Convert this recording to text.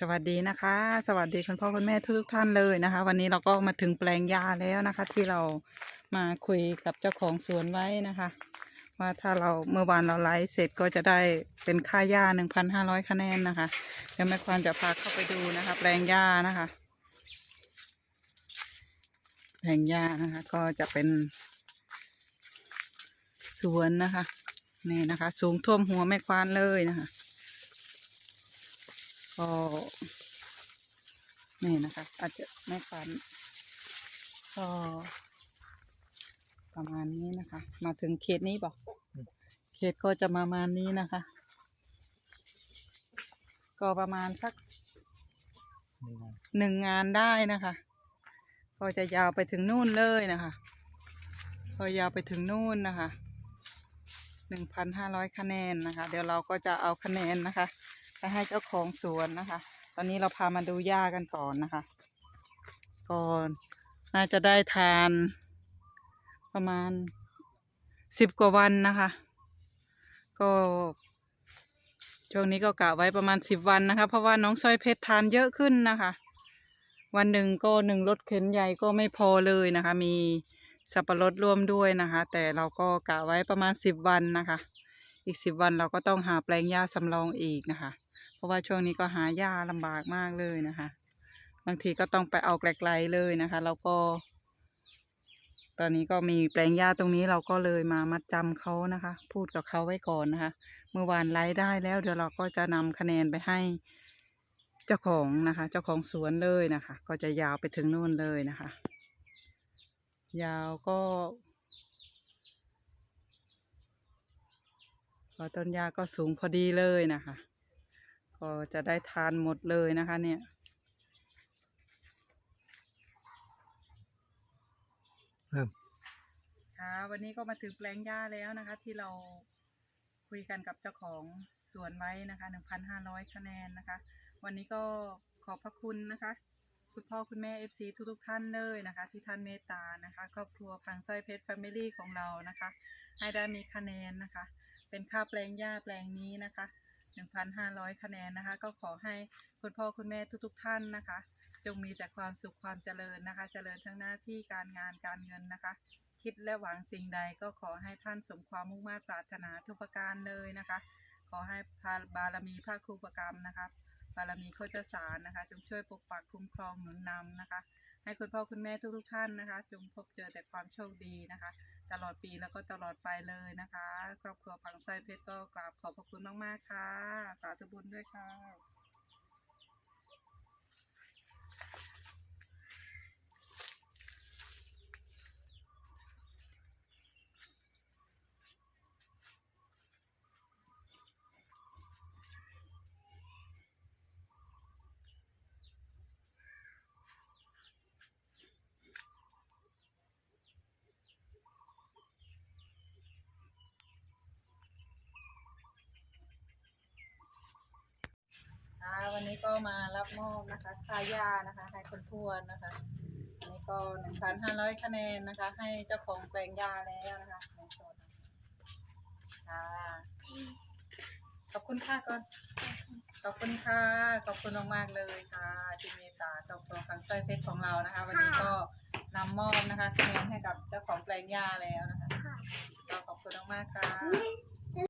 สวัสดีนะคะ สวัสดีคุณพ่อคุณแม่ทุกท่านเลยนะคะ วันนี้เราก็มาถึงแปลงยาแล้วนะคะ ที่เรามาคุยกับเจ้าของสวนไว้นะคะ ว่าถ้าเราเมื่อวานเราไลฟ์เสร็จก็จะได้เป็นค่าหญ้าหนึ่งพันห้าร้อยคะแนนนะคะเดี๋ยวแม่ควานจะพาเข้าไปดูนะคะ แปลงหญ้านะคะ แปลงหญ้านะคะ ก็จะเป็น สวนนะคะนี่นะคะ สูงท่วมหัวแม่ควานเลยนะคะ ก็นี่นะคะ อาจจะไม่ฟันก็ประมาณนี้นะคะ มาถึงเขตนี้บอกเขตก็จะประมาณนี้นะคะ ก็ประมาณสักหนึ่งงานได้นะคะ ก็จะยาวไปถึงนู่นเลยนะคะก็ยาวไปถึงนู่นนะคะหนึ่งพันห้าร้อยคะแนนนะคะ เดี๋ยวเราก็จะเอาคะแนนนะคะไป ให้เจ้าของสวนนะคะ ตอนนี้เราพามาดูหญ้ากันก่อนนะคะ ก่อนน่าจะได้ทาน ประมาณสิบกว่าวันนะคะ ก็ช่วงนี้ก็กะไว้ประมาณสิบวันนะคะ เพราะว่าน้องสร้อยเพชรทานเยอะขึ้นนะคะ วันหนึ่งก็หนึ่งรถเข็นใหญ่ก็ไม่พอเลยนะคะ มีสับปะรดร่วมด้วยนะคะ แต่เราก็กะไว้ประมาณสิบวันนะคะ อีกสิบวันเราก็ต้องหาแปลงหญ้าสำรองอีกนะคะ เพราะว่าช่วงนี้ก็หาหญ้าลำบากมากเลยนะคะ บางทีก็ต้องไปเอาไกลๆเลยนะคะ แล้วก็ ตอนนี้ก็มีแปลงหญ้าตรงนี้เราก็เลยมามัดจำเขานะคะ พูดกับเขาไว้ก่อนนะคะ เมื่อวานไลฟ์ได้แล้วเดี๋ยวเราก็จะนำคะแนนไปให้เจ้าของนะคะ เจ้าของสวนเลยนะคะ ก็จะยาวไปถึงนู่นเลยนะคะ ยาวก็ พอต้นหญ้าก็สูงพอดีเลยนะคะ ก็จะได้ทานหมดเลยนะคะเนี่ยเพิ่มค่ะวันนี้ก็มาถึงแปลงหญ้าแล้วนะคะ ที่เราคุยกันกับเจ้าของสวนไว้นะคะหนึ่งพันห้าร้อยคะแนนนะคะ วันนี้ก็ขอบพระคุณนะคะคุณพ่อคุณแม่เอฟซีทุกๆท่านเลยนะคะ ที่ท่านเมตตานะคะ ครอบครัวพังสร้อยเพชรแฟมิลี่ของเรานะคะ ให้ได้มีคะแนนนะคะ เป็นค่าแปลงหญ้าแปลงนี้นะคะหนึ่งพันห้าร้อยคะแนนนะคะ ก็ขอให้คุณพ่อคุณแม่ทุก ๆ ท่านนะคะ จงมีแต่ความสุขความเจริญนะคะ เจริญทั้งหน้าที่การงานการเงินนะคะ คิดและหวังสิ่งใดก็ขอให้ท่านสมความมุ่งมา่ปรารถนาทุกประการเลยนะคะ ขอให้พาบารมีพระครูประกรรมนะคะบารมีโคจสารนะคะ จงช่วยปกปักคุ้มครองหนุนนำนะคะ ให้คุณพ่อคุณแม่ทุกๆท่านนะคะ จงพบเจอแต่ความโชคดีนะคะ ตลอดปีแล้วก็ตลอดไปเลยนะคะ ครอบครัวพังไส้เพชรก็กราบขอบพระคุณมากๆค่ะ สาธุบุญด้วยค่ะ วันนี้ก็มารับมอบนะคะค่าหญ้านะคะให้คนทวนนะคะอันนี้ก็หนึ่งพันห้าร้อยคะแนนนะคะ ให้เจ้าของแปลงหญ้าแล้วนะคะในโซนค่ะขอบคุณค่ะก่อนขอบคุณค่ะ ขอบคุณมากๆเลยค่ะที่เมตตาเจ้าของทางสร้อยเพชรของเรานะคะ วันนี้ก็นำมอบนะคะคะแนนให้กับเจ้าของแปลงหญ้าแล้วนะคะก็ขอบคุณมากๆค่ะ